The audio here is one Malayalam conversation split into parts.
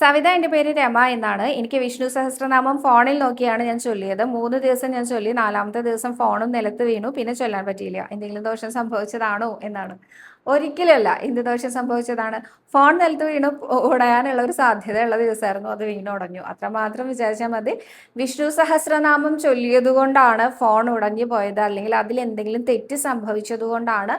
സവിത എന്റെ പേര് രമ എന്നാണ്. എനിക്ക് വിഷ്ണു സഹസ്രനാമം ഫോണിൽ നോക്കിയാണ് ഞാൻ ചൊല്ലിയത്. മൂന്ന് ദിവസം ഞാൻ ചൊല്ലി നാലാമത്തെ ദിവസം ഫോണും നിലത്ത് വീണു. പിന്നെ ചൊല്ലാൻ പറ്റിയില്ല. എന്തെങ്കിലും ദോഷം സംഭവിച്ചതാണോ എന്നാണ്. ഒരിക്കലല്ല എന്ത് ദോഷം സംഭവിച്ചതാണ്. ഫോൺ നിലത്ത് വീണു ഉടയാനുള്ള ഒരു സാധ്യതയുള്ള ദിവസമായിരുന്നു. അത് വീണു ഉടഞ്ഞു. അത്രമാത്രം വിചാരിച്ചാൽ മതി. വിഷ്ണു സഹസ്രനാമം ചൊല്ലിയതുകൊണ്ടാണ് ഫോൺ ഉടഞ്ഞു പോയത്. അല്ലെങ്കിൽ അതിൽ എന്തെങ്കിലും തെറ്റ് സംഭവിച്ചതുകൊണ്ടാണ്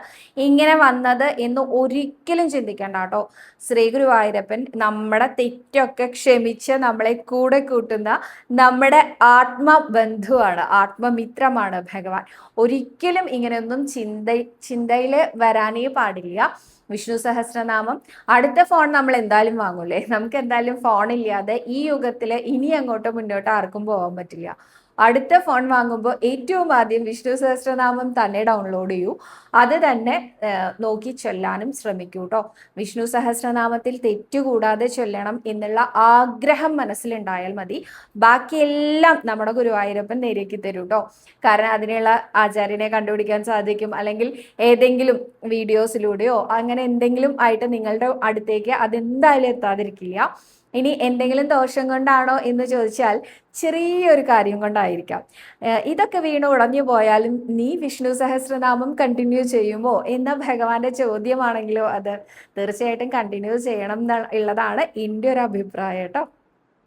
ഇങ്ങനെ വന്നത് എന്ന് ഒരിക്കലും ചിന്തിക്കേണ്ട കേട്ടോ. ശ്രീ ഗുരുവായൂരപ്പൻ നമ്മുടെ തെറ്റൊക്കെ ക്ഷമിച്ച് നമ്മളെ കൂടെ കൂട്ടുന്ന നമ്മുടെ ആത്മബന്ധുവാണ് ആത്മമിത്രമാണ് ഭഗവാൻ. ഒരിക്കലും ഇങ്ങനെയൊന്നും ചിന്ത ചിന്തയിൽ വരാനേ പാടില്ല. വിഷ്ണു സഹസ്രനാമം. അടുത്ത ഫോൺ നമ്മൾ എന്തായാലും വാങ്ങൂലേ? നമുക്ക് എന്തായാലും ഫോൺ ഇല്ലാതെ ഈ യുഗത്തിൽ ഇനി അങ്ങോട്ടും മുന്നോട്ട് ആർക്കും പോകാൻ പറ്റില്ല. അടുത്ത ഫോൺ വാങ്ങുമ്പോൾ ഏറ്റവും ആദ്യം വിഷ്ണു സഹസ്രനാമം തന്നെ ഡൗൺലോഡ് ചെയ്യൂ. അത് തന്നെ നോക്കി ചൊല്ലാനും ശ്രമിക്കൂ കേട്ടോ വിഷ്ണു സഹസ്രനാമത്തിൽ തെറ്റുകൂടാതെ ചൊല്ലണം എന്നുള്ള ആഗ്രഹം മനസ്സിലുണ്ടായാൽ മതി. ബാക്കിയെല്ലാം നമ്മുടെ ഗുരുവായൂരപ്പൻ നേരേക്ക് തരൂ കേട്ടോ കാരണം അതിനുള്ള ആചാര്യനെ കണ്ടുപിടിക്കാൻ സാധിക്കും. അല്ലെങ്കിൽ ഏതെങ്കിലും വീഡിയോസിലൂടെയോ അങ്ങനെ എന്തെങ്കിലും ആയിട്ട് നിങ്ങളുടെ അടുത്തേക്ക് അതെന്തായാലും എത്താതിരിക്കില്ല. ഇനി എന്തെങ്കിലും ദോഷം കൊണ്ടാണോ എന്ന് ചോദിച്ചാൽ ചെറിയൊരു കാര്യം കൊണ്ടായിരിക്കാം. ഇതൊക്കെ വീണ് ഉടഞ്ഞു പോയാലും നീ വിഷ്ണു സഹസ്രനാമം കണ്ടിന്യൂ ചെയ്യുമോ എന്ന ഭഗവാന്റെ ചോദ്യമാണെങ്കിലോ അത് തീർച്ചയായിട്ടും കണ്ടിന്യൂ ചെയ്യണം എന്നുള്ളതാണ് എന്റെ ഒരു അഭിപ്രായം കേട്ടോ.